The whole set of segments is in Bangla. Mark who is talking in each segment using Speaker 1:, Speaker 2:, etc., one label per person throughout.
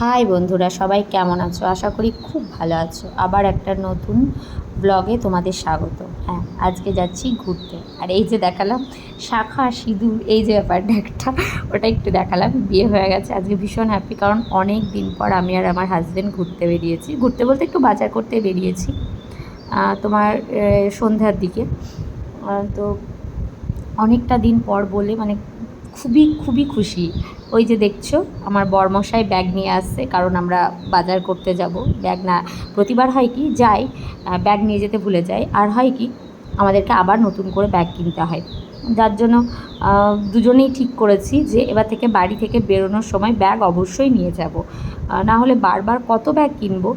Speaker 1: হাই বন্ধুরা, সবাই কেমন আছো? আশা করি খুব ভালো আছো। আবার একটা নতুন ব্লগে তোমাদের স্বাগত। হ্যাঁ আজকে যাচ্ছি ঘুরতে। আর এই যে দেখালাম, শাখা সিঁদুর, এই যে ব্যাপারটা একটা, ওটা একটু দেখালাম, বিয়ে হয়ে গেছে। আজকে ভীষণ হ্যাপি কারণ অনেক দিন পর আমি আর আমার হাজব্যান্ড ঘুরতে বেরিয়েছি। ঘুরতে বলতে একটু বাজার করতে বেরিয়েছি তোমার সন্ধ্যার দিকে। তো অনেকটা দিন পর বলে মানে খুবই খুবই খুশি। ওই যে দেখছ, আমার বরমশাই ব্যাগ নিয়ে আসছে, কারণ আমরা বাজার করতে যাব। ব্যাগ না, প্রতিবার হয় কি, যাই ব্যাগ নিয়ে যেতে ভুলে যাই। আর হয় কি, আমাদেরকে আবার নতুন করে ব্যাগ কিনতে হয়। যার জন্য দুজনেই ঠিক করেছি যে এবার থেকে বাড়ি থেকে বেরোনোর সময় ব্যাগ অবশ্যই নিয়ে যাব। না হলে বারবার কত ব্যাগ কিনবো?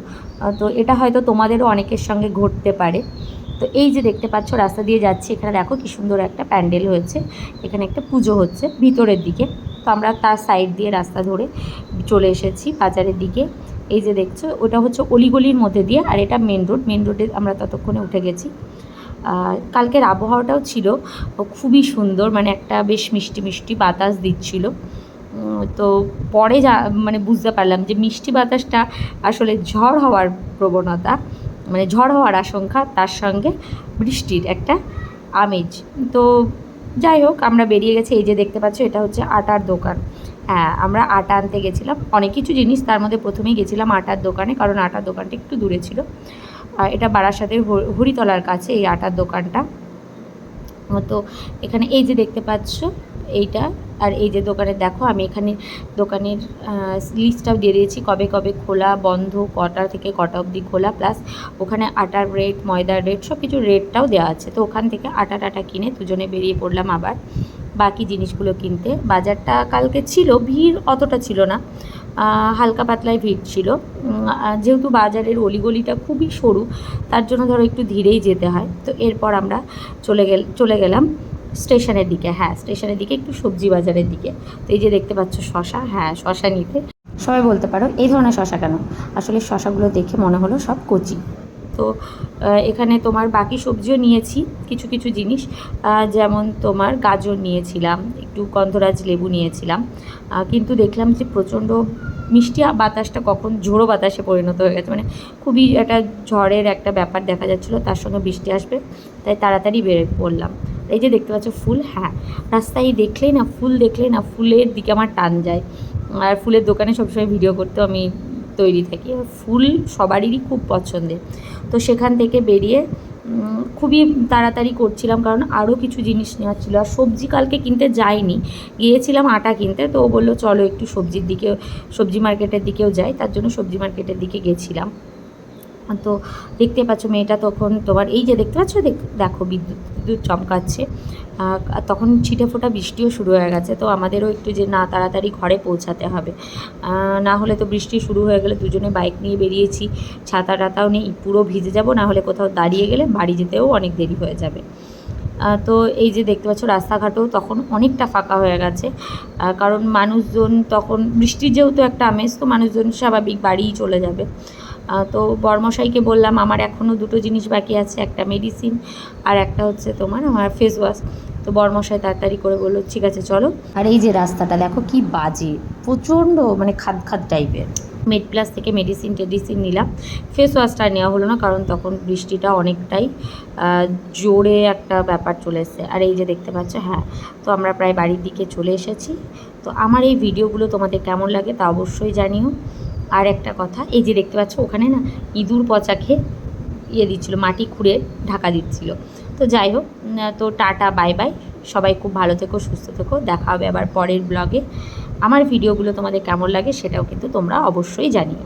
Speaker 1: তো এটা হয়তো তোমাদেরও অনেকের সঙ্গে ঘটতে পারে। তো এই যে দেখতে পাচ্ছ, রাস্তা দিয়ে যাচ্ছি। এখানে দেখো কি সুন্দর একটা প্যান্ডেল হয়েছে। এখানে একটা পুজো হচ্ছে ভিতরের দিকে। তো আমরা তার সাইড দিয়ে রাস্তা ধরে চলে এসেছি বাজারের দিকে। এই যে দেখছ, ওটা হচ্ছে অলিগলির মধ্যে দিয়ে আর এটা মেন রোড মেন রোডে আমরা ততক্ষণে উঠে গেছি। কালকের আবহাওয়াটাও ছিল খুবই সুন্দর মানে একটা বেশ মিষ্টি মিষ্টি বাতাস দিচ্ছিল। তো পরে যা মানে বুঝতে পারলাম যে মিষ্টি বাতাসটা আসলে ঝড় হওয়ার প্রবণতা মানে ঝড় হওয়ার আশঙ্কা, তার সঙ্গে বৃষ্টির একটা আমেজ। তো যাই হোক, আমরা বেরিয়ে গেছি। এই যে দেখতে পাচ্ছ, এটা হচ্ছে আটার দোকান। হ্যাঁ আমরা আটা আনতে গেছিলাম। অনেক কিছু জিনিস, তার মধ্যে প্রথমেই গেছিলাম আটার দোকানে, কারণ আটার দোকানটা একটু দূরে ছিল। এটা বারাসাতের হরি- হরিতলার কাছে, এই আটার দোকানটা। তো এখানে এই যে দেখতে পাচ্ছ, এইটা আর এই যে দোকানে দেখো, আমি এখানে দোকানের লিস্টটাও দিয়ে দিয়েছি, কবে কবে খোলা, বন্ধ, কটা থেকে কটা অবধি খোলা প্লাস ওখানে আটার রেট ময়দার রেট সব কিছু রেটটাও দেওয়া আছে। তো ওখান থেকে আটা টাটা কিনে দুজনে বেরিয়ে পড়লাম আবার বাকি জিনিসগুলো কিনতে। বাজারটা কালকে ছিল, ভিড় অতটা ছিল না হালকা পাতলায় ভিড় ছিল। যেহেতু বাজারের অলিগলিটা খুবই সরু, তার জন্য ধরো একটু ধীরেই যেতে হয়। তো এরপর আমরা চলে গেল, চলে গেলাম। স্টেশনের দিকে হ্যাঁ স্টেশনের দিকে, একটু সবজি বাজারের দিকে। তো এই যে দেখতে পাচ্ছ শশা হ্যাঁ শশা নিতে। সবাই বলতে পারো, এই ধরনের শশা কেন? আসলে শশাগুলো দেখে মনে হলো সব কচি। তো এখানে তোমার বাকি সবজিও নিয়েছি, কিছু কিছু জিনিস। যেমন তোমার গাজর নিয়েছিলাম, একটু গন্ধরাজ লেবু নিয়েছিলাম। কিন্তু দেখলাম যে প্রচণ্ড মিষ্টি বাতাসটা কখন ঝোড়ো বাতাসে পরিণত হয়ে গেছে। মানে খুবই একটা ঝড়ের একটা ব্যাপার দেখা যাচ্ছিল, তার সঙ্গে বৃষ্টি আসবে, তাই তাড়াতাড়ি বের পড়লাম এই যে দেখতে পাচ্ছ ফুল হ্যাঁ রাস্তায় দেখলেই না, ফুল দেখলেই না, ফুলের দিকে আমার টান যায়। আর ফুলের দোকানে সবসময় ভিডিও করতেও আমি তৈরি থাকি। ফুল সবারই খুব পছন্দের। তো সেখান থেকে বেরিয়ে খুবই তাড়াতাড়ি করছিলাম, কারণ আরও কিছু জিনিস নেওয়ার ছিল। আর সবজি কালকে কিনতে যাইনি। গিয়েছিলাম আটা কিনতে, তো ও বলল, চলো একটু সবজির দিকেও, সবজি মার্কেটের দিকেও যাই। তার জন্য সবজি মার্কেটের দিকে গেছিলাম। তো দেখতে পাচ্ছ মেয়েটা তখন তোমার এই যে দেখতে পাচ্ছ, দেখ- বিদ্যুৎ বিদ্যুৎ চমকাচ্ছে। তখন ছিটে ফোটা বৃষ্টিও শুরু হয়ে গেছে, তো আমাদেরও একটু যে না, তাড়াতাড়ি ঘরে পৌঁছাতে হবে। না হলে তো বৃষ্টি শুরু হয়ে গেলে দুজনে বাইক নিয়ে বেরিয়েছি, ছাতা টাতাও নেই, পুরো ভিজে যাব, না হলে কোথাও দাঁড়িয়ে গেলে বাড়ি যেতেও অনেক দেরি হয়ে যাবে। তো এই যে দেখতে পাচ্ছ রাস্তাঘাটও তখন অনেকটা ফাঁকা হয়ে গেছে। কারণ মানুষজন তখন, বৃষ্টির যেহেতু একটা আমেজ, তো মানুষজন স্বাভাবিক বাড়িই চলে যাবে। তো বর্মশাইকে বললাম আমার এখনও দুটো জিনিস বাকি আছে একটা মেডিসিন আর একটা হচ্ছে তোমার আমার ফেস ওয়াশ তো বর্মশাই তাড়াতাড়ি করে বলল ঠিক আছে চলো। আর এই যে রাস্তাটা দেখো কি বাজে প্রচণ্ড মানে খাদ খাদ টাইপের মেড প্লাস থেকে মেডিসিন টেডিসিন নিলাম। ফেস ওয়াশটা নেওয়া হলো না কারণ তখন বৃষ্টিটা অনেকটাই জোরে একটা ব্যাপার চলে এসছে। আর এই যে দেখতে পাচ্ছ হ্যাঁ তো আমরা প্রায় বাড়ির দিকে চলে এসেছি। তো আমার এই ভিডিওগুলো তোমাদের কেমন লাগে তা অবশ্যই জানিও। আর একটা কথা, এই যে দেখতে পাচ্ছ ওখানে না ইঁদুর পচা খেয়ে ইয়ে দিচ্ছিল, মাটি খুঁড়ে ঢাকা দিচ্ছিল। তো যাই হোক তো টাটা, বাই বাই। সবাই খুব ভালো থেকো, সুস্থ থেকো। দেখা হবে আবার পরের ব্লগে। আমার ভিডিওগুলো তোমাদের কেমন লাগে সেটাও কিন্তু তোমরা অবশ্যই জানিও।